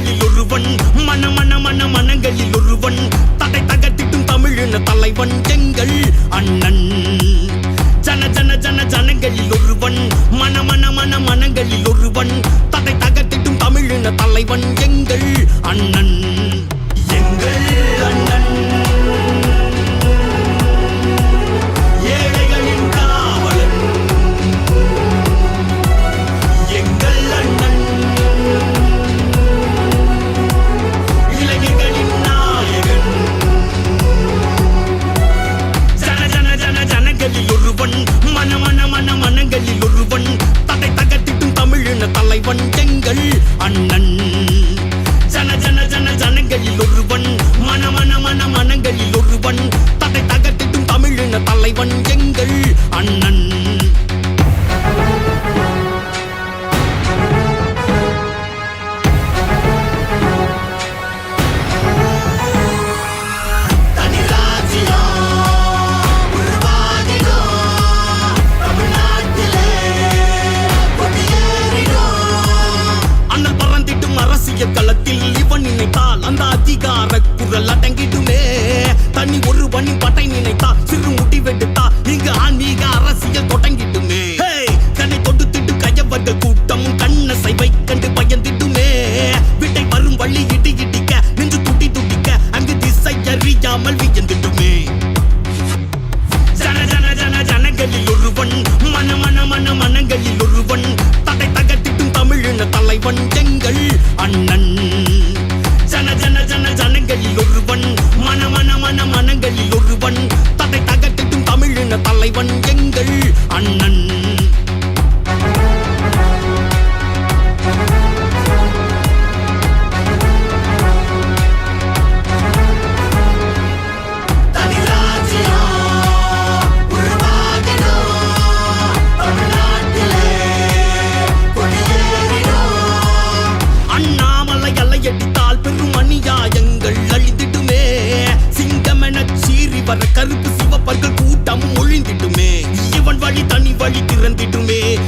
மனங்களில் ஒருவன் மன மன மன மனங்களில் ஒருவன் தடை தகத்திட்டும் தமிழின தலைவன் எங்கள் அண்ணன். ஜன ஜன ஜன ஜனங்களில் ஒருவன் மன மன மன மனங்களில் ஒருவன் தடை தகத்திட்டும் தமிழின தலைவன் எங்கள் அண்ணன். ஜன தலைவன் எங்கள் அண்ணன். ஜன ஜன ஜன ஜனங்களில் ஒருவன் மன மன மன மனங்களில் ஒருவன். குரல் அடங்கிடுமே தனி பண்ணி பட்டை நினைத்தா சிறு முட்டி வெட்டு தலைவன் எங்கள் அண்ணன். சிவப்பர்கள் கூட்டம் ஒழிந்திட்டுமே. இவன் வழி தனி வழி திறந்திட்டுமே.